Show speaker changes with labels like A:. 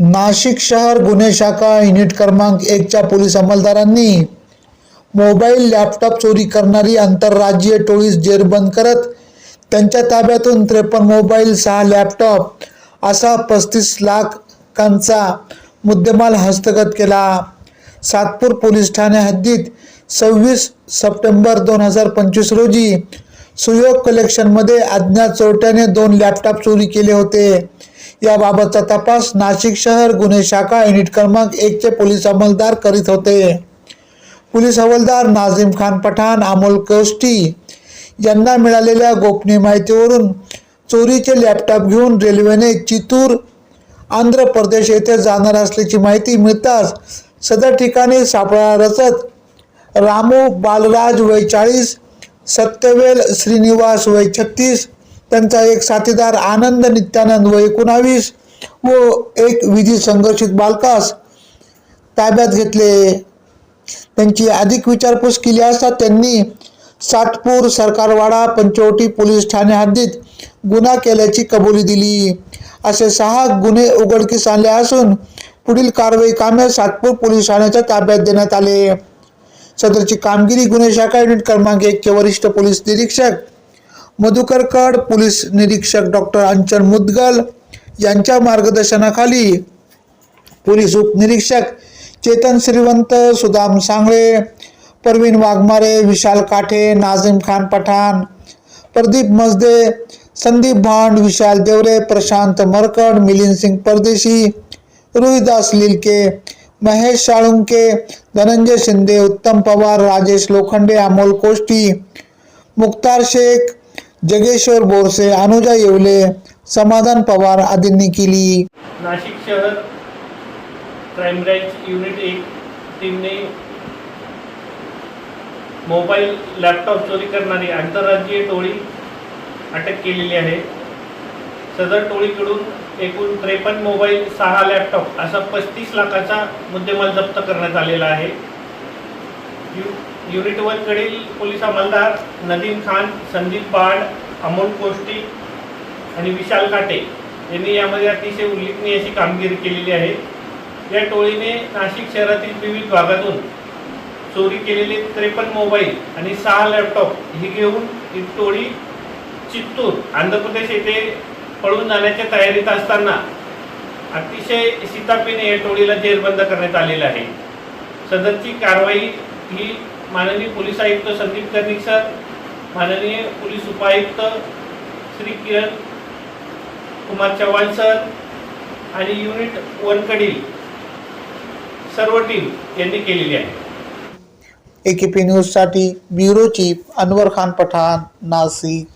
A: नाशिक शहर गुन्हे शाखा युनिट क्रमांक एकच्या पोलीस अंमलदारांनी मोबाईल लॅपटॉप चोरी करणारी आंतरराज्यीय टोळीस जेरबंद करत त्यांच्या ताब्यातून त्रेपन्न मोबाईल सहा लॅपटॉप असा पस्तीस लाखांचा मुद्देमाल हस्तगत केला. सातपूर पोलीस ठाणे हद्दीत सव्वीस सप्टेंबर दोन हजार पंचवीस रोजी सुयोग कलेक्शनमध्ये अज्ञात चोरट्याने दोन लॅपटॉप चोरी केले होते. याबाबतचा तपास नाशिक शहर गुन्हे शाखा युनिट क्रमांक एकचे पोलीस अंमलदार करीत होते. पोलीस हवालदार नाझीम खान पठाण अमोल कोष्टी यांना मिळालेल्या गोपनीय माहितीवरून चोरीचे लॅपटॉप घेऊन रेल्वेने चितूर आंध्र प्रदेश येथे जाणार असल्याची माहिती मिळताच सदर ठिकाणी सापळा रचत रामू बालराज वय चाळीस सत्यवेल श्रीनिवास वय छत्तीस त्यांचा एक साथीदार आनंद नित्यानंद व एकोणावीस व एक विधी संघर्षित बालकास ताब्यात घेतले. त्यांची अधिक विचारपूस केली असता त्यांनी सातपूर सरकारवाडा पंचवटी पोलीस ठाणे हद्दीत गुन्हा केल्याची कबुली दिली. असे सहा गुन्हे उघडकीस आणले असून पुढील कारवाई कामे सातपूर पोलीस ठाण्याच्या ताब्यात देण्यात आले. सदरची कामगिरी गुन्हे शाखा युनिट क्रमांक एकचे वरिष्ठ पोलीस निरीक्षक मधुकरकड पोलीस निरीक्षक डॉक्टर अंचन मुदगल यांच्या मार्गदर्शनाखाली पोलीस उपनिरीक्षक चेतन श्रीवंत सुदाम सांगळे परवीन वाघमारे विशाल काठे नाझीम खान पठाण प्रदीप मजदे संदीप भांड विशाल देवरे प्रशांत मरकड मिलिंद सिंग परदेशी रोहिदास लिलके महेश साळुंके धनंजय शिंदे उत्तम पवार राजेश लोखंडे अमोल कोष्टी मुक्तार शेख जगेश्वर बोरसे अनुजा येवले समाधान पवार आदींनी केली.
B: नाशिक शहर क्राईम ब्रँच युनिट एक टीमने मोबाईल लॅपटॉप चोरी करणारी आंतरराज्यीय टोळी अटक केलेली आहे. सदर टोळीकडून एकूण त्रेपन्न मोबाईल सहा लॅपटॉप असा पस्तीस लाखाचा मुद्देमाल जप्त करण्यात आलेला आहे. यू युनिट वनकडील पोलीस अंमलदार नदीम खान संदीप बाड अमोल कोष्टी आणि विशाल काटे यांनी यामध्ये अतिशय उल्लेखनीय अशी कामगिरी केलेली आहे. या टोळीने नाशिक शहरातील विविध भागातून चोरी केलेले त्रेपन्न मोबाईल आणि सहा लॅपटॉप ही घेऊन ही टोळी चित्तूर आंध्र प्रदेश येथे पळून जाण्याच्या तयारीत असताना अतिशय शितापीने या टोळीला जेरबंद करण्यात आलेलं आहे. सदरची कारवाई ही माननीय पोलीस आयुक्त संदीप कर्णिक सर माननीय पोलीस उपायुक्त श्री किरण कुमार चव्हाण सर आणि युनिट वनकडील सर्व टीम यांनी केलेली आहे.
A: ए के पी न्यूजसाठी ब्युरो चीफ अनवर खान पठाण नाशिक